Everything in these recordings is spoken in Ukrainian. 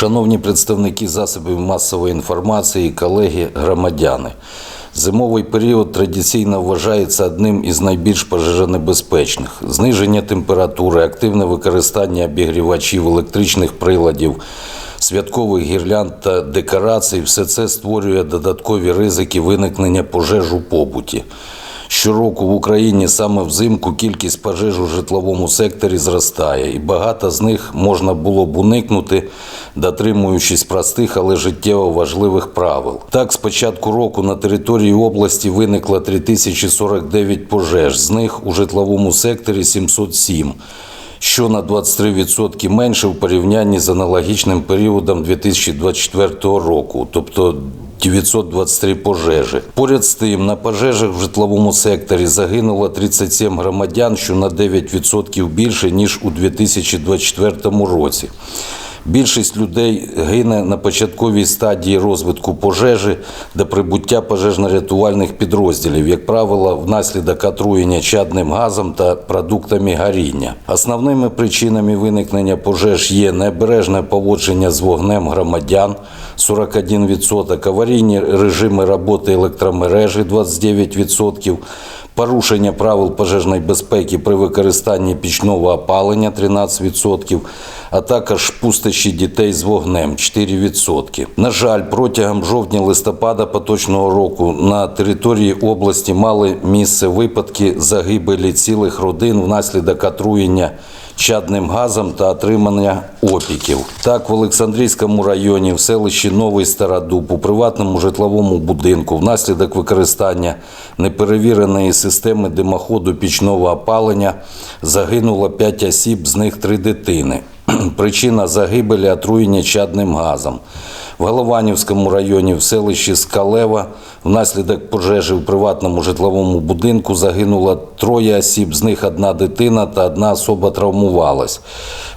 Шановні представники засобів масової інформації, колеги, громадяни. Зимовий період традиційно вважається одним із найбільш пожежонебезпечних. Зниження температури, активне використання обігрівачів, електричних приладів, святкових гірлянд та декорацій все це створює додаткові ризики виникнення пожеж у побуті. Щороку в Україні саме взимку кількість пожеж у житловому секторі зростає, і багато з них можна було б уникнути, дотримуючись простих, але життєво важливих правил. Так, з початку року на території області виникло 3049 пожеж, з них у житловому секторі 707 що на 23% менше в порівнянні з аналогічним періодом 2024 року, тобто 923 пожежі. Поряд з тим, на пожежах в житловому секторі загинуло 37 громадян, що на 9% більше ніж у 2024 році. Більшість людей гине на початковій стадії розвитку пожежі до прибуття пожежно-рятувальних підрозділів, як правило, внаслідок отруєння чадним газом та продуктами горіння. Основними причинами виникнення пожеж є необережне поводження з вогнем громадян 41%, аварійні режими роботи електромережі 29%, порушення правил пожежної безпеки при використанні пічного опалення 13%, а також пустощі дітей з вогнем 4%. На жаль, протягом жовтня-листопада поточного року на території області мали місце випадки загибелі цілих родин внаслідок отруєння чадним газом та отримання опіків. Так, в Олександрійському районі, в селищі Новий Стародуб, у приватному житловому будинку внаслідок використання неперевіреної системи димоходу пічного опалення загинуло 5 осіб, з них 3 дитини. Причина загибелі отруєння чадним газом. В Голованівському районі в селищі Скалева внаслідок пожежі в приватному житловому будинку загинуло троє осіб, з них одна дитина та одна особа травмувалась.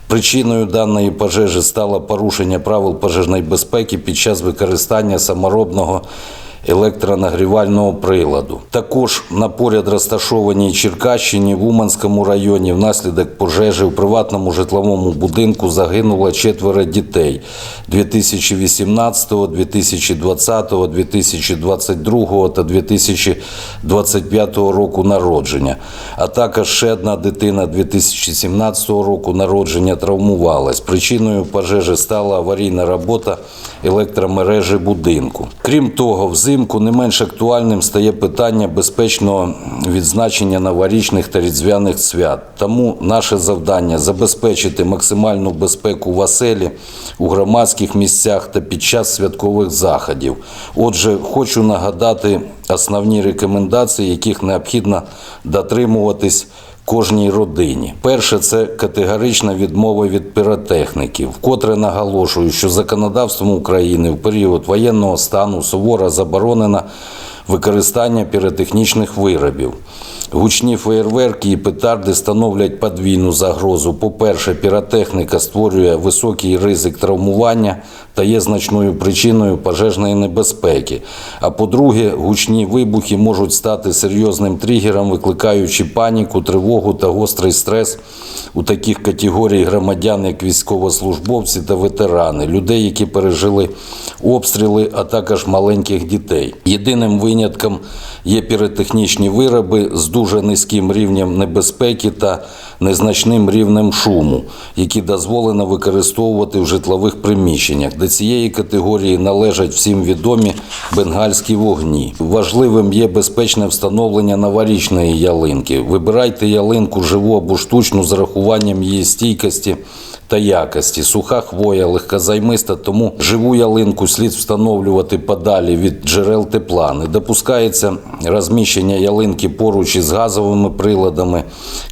Причиною даної пожежі стало порушення правил пожежної безпеки під час використання саморобного електронагрівального приладу. Також на поряд розташованій Черкащині в Уманському районі внаслідок пожежі в приватному житловому будинку загинуло четверо дітей 2018, 2020, 2022 та 2025 року народження, а також ще одна дитина 2017 року народження травмувалась. Причиною пожежі стала аварійна робота електромережі будинку. Крім того, взимку не менш актуальним стає питання безпечного відзначення новорічних та різдвяних свят. Тому наше завдання забезпечити максимальну безпеку в оселі, у громадських місцях та під час святкових заходів. Отже, хочу нагадати основні рекомендації, яких необхідно дотримуватись кожній родині. Перше це категорична відмова від піротехніки. Вкотре наголошую, що законодавством України в період воєнного стану суворо заборонено використання піротехнічних виробів. Гучні феєрверки і петарди становлять подвійну загрозу. По-перше, піротехніка створює високий ризик травмування та є значною причиною пожежної небезпеки. А по-друге, гучні вибухи можуть стати серйозним тригером, викликаючи паніку, тривогу та гострий стрес у таких категорій громадян, як військовослужбовці та ветерани, людей, які пережили обстріли, а також маленьких дітей. Єдиним винятком є піротехнічні вироби з дуже низьким рівнем небезпеки та незначним рівнем шуму, які дозволено використовувати в житлових приміщеннях. До цієї категорії належать всім відомі бенгальські вогні. Важливим є безпечне встановлення новорічної ялинки. Вибирайте ялинку живу або штучну з рахуванням її стійкості та якості. Суха хвоя, легкозаймиста, тому живу ялинку слід встановлювати подалі від джерел тепла. Не допускається розміщення ялинки поруч із газовими приладами,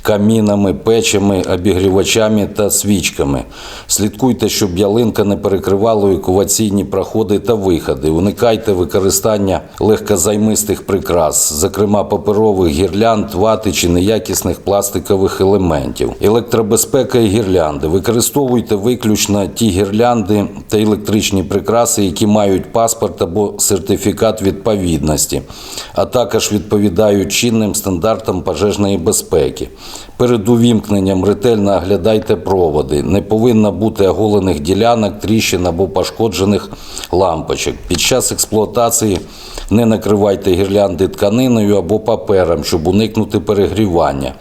камінами, печами, обігрівачами та свічками. Слідкуйте, щоб ялинка не перекривала евакуаційні проходи та виходи. Уникайте використання легкозаймистих прикрас, зокрема паперових гірлянд, вати чи неякісних пластикових елементів. Електробезпека і гірлянди. Використовуйте Використовуйте виключно ті гірлянди та електричні прикраси, які мають паспорт або сертифікат відповідності, а також відповідають чинним стандартам пожежної безпеки. Перед увімкненням ретельно оглядайте проводи. Не повинно бути оголених ділянок, тріщин або пошкоджених лампочок. Під час експлуатації не накривайте гірлянди тканиною або папером, щоб уникнути перегрівання.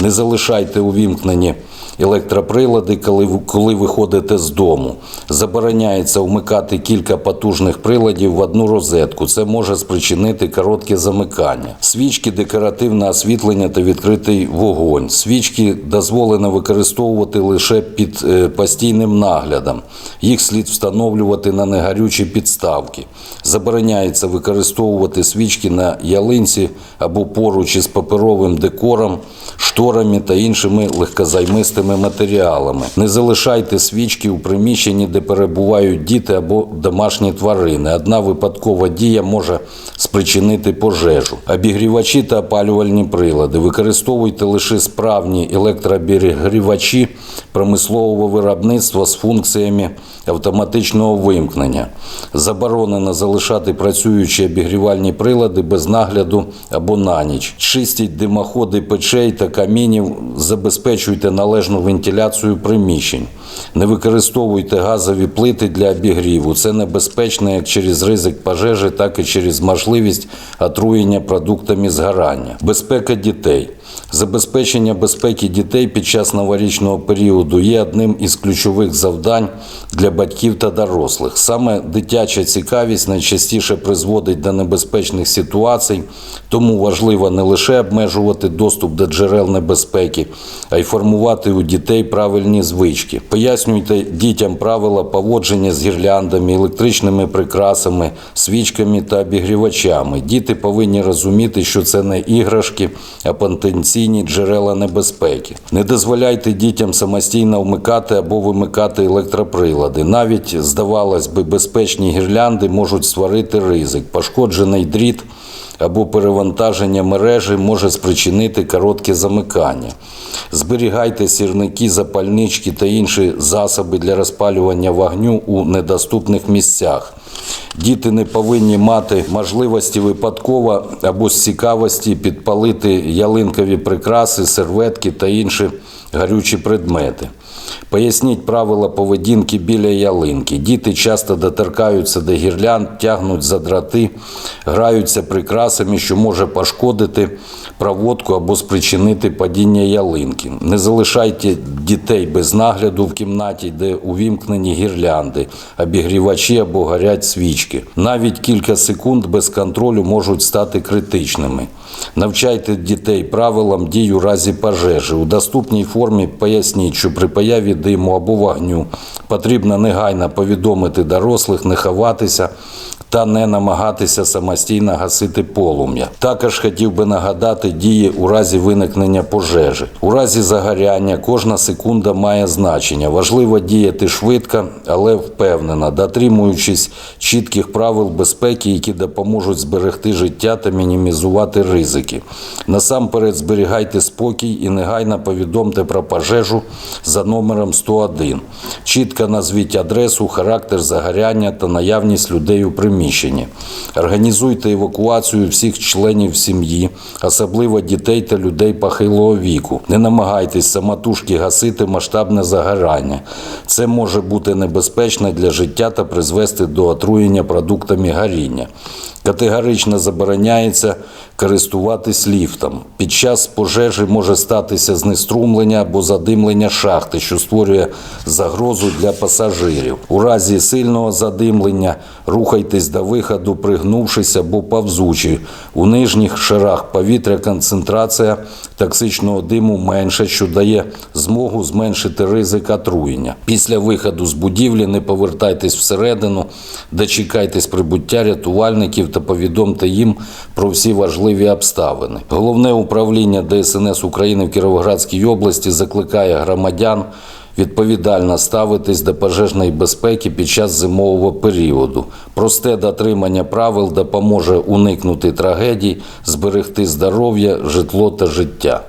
Не залишайте увімкнені електроприлади, коли, коли виходите з дому. Забороняється вмикати кілька потужних приладів в одну розетку. Це може спричинити коротке замикання. Свічки, декоративне освітлення та відкритий вогонь. Свічки дозволено використовувати лише під е, постійним наглядом. Їх слід встановлювати на негарючі підставки. Забороняється використовувати свічки на ялинці або поруч із паперовим декором, шторами та іншими легкозаймистими матеріалами. Не залишайте свічки у приміщенні, де перебувають діти або домашні тварини. Одна випадкова дія може спричинити пожежу. Обігрівачі та опалювальні прилади. Використовуйте лише справні електрообігрівачі промислового виробництва з функціями автоматичного вимкнення. Заборонено залишати працюючі обігрівальні прилади без нагляду або на ніч. Чистіть димоходи печей та камінів, забезпечуйте належну вентиляцію приміщень. Не використовуйте газові плити для обігріву. Це небезпечно як через ризик пожежі, так і через можливість отруєння продуктами згорання. Безпека дітей. Забезпечення безпеки дітей під час новорічного періоду є одним із ключових завдань для батьків та дорослих. Саме дитяча цікавість найчастіше призводить до небезпечних ситуацій, тому важливо не лише обмежувати доступ до джерел небезпеки, а й формувати у дітей правильні звички. Пояснюйте дітям правила поводження з гірляндами, електричними прикрасами, свічками та обігрівачами. Діти повинні розуміти, що це не іграшки, а потенційні джерела небезпеки. Не дозволяйте дітям самостійно вмикати або вимикати електроприлади. Навіть, здавалось би, безпечні гірлянди можуть створити ризик. Пошкоджений дріт або перевантаження мережі може спричинити коротке замикання. Зберігайте сірники, запальнички та інші засоби для розпалювання вогню у недоступних місцях. Діти не повинні мати можливості випадково або з цікавості підпалити ялинкові прикраси, серветки та інші гарючі предмети. Поясніть правила поведінки біля ялинки. Діти часто доторкаються до гірлянд, тягнуть за дроти, граються прикрасами, що може пошкодити проводку або спричинити падіння ялинки. Не залишайте дітей без нагляду в кімнаті, де увімкнені гірлянди, обігрівачі або горять свічки. Навіть кілька секунд без контролю можуть стати критичними. Навчайте дітей правилам дій у разі пожежі. У доступній формі поясніть, що при появі диму або вогню потрібно негайно повідомити дорослих, не ховатися та не намагатися самостійно гасити полум'я. Також хотів би нагадати дії у разі виникнення пожежі. У разі загоряння кожна секунда має значення. Важливо діяти швидко, але впевнено, дотримуючись чітких правил безпеки, які допоможуть зберегти життя та мінімізувати ризики. Насамперед зберігайте спокій і негайно повідомте про пожежу за номером 101. Чітко назвіть адресу, характер загоряння та наявність людей у приміщенні. Організуйте евакуацію всіх членів сім'ї, особливо дітей та людей похилого віку. Не намагайтесь самотужки гасити масштабне загорання. Це може бути небезпечно для життя та призвести до отруєння продуктами горіння. Категорично забороняється користуватись ліфтом. Під час пожежі може статися знеструмлення або задимлення шахти, що створює загрозу для пасажирів. У разі сильного задимлення рухайтесь до виходу, пригнувшись або повзучи. У нижніх шарах повітря концентрація токсичного диму менша, що дає змогу зменшити ризик отруєння. Після виходу з будівлі не повертайтесь всередину, дочекайтесь прибуття рятувальників та повідомте їм про всі важливі обставини. Головне управління ДСНС України в Кіровоградській області закликає громадян відповідально ставитись до пожежної безпеки під час зимового періоду. Просте дотримання правил допоможе уникнути трагедій, зберегти здоров'я, житло та життя.